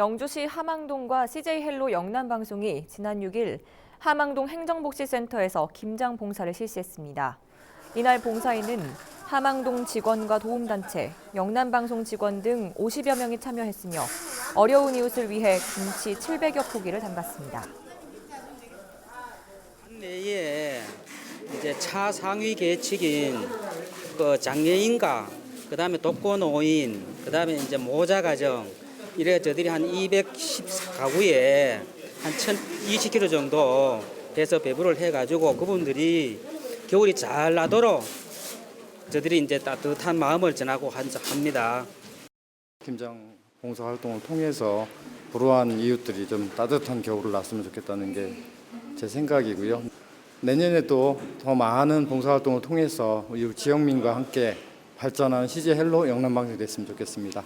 영주시 함항동과 CJ 헬로 영남방송이 지난 6일 함항동 행정복지센터에서 김장 봉사를 실시했습니다. 이날 봉사에는 함항동 직원과 도움단체, 영남방송 직원 등 50여 명이 참여했으며 어려운 이웃을 위해 김치 700여 포기를 담갔습니다. 내에 이제 차상위 계층인 그 장애인과 그다음에 독거노인 그다음에 이제 모자 가정 이래 저들이 한 210가구에 한 1,020kg 정도 돼서 배부를 해가지고 그분들이 겨울이 잘 나도록 저들이 이제 따뜻한 마음을 전하고 한- 합니다. 김장 봉사 활동을 통해서 불우한 이웃들이 좀 따뜻한 겨울을 났으면 좋겠다는 게 제 생각이고요. 내년에 도 더 많은 봉사 활동을 통해서 우리 지역민과 함께 발전하는 CJ 헬로 영남방송이 됐으면 좋겠습니다.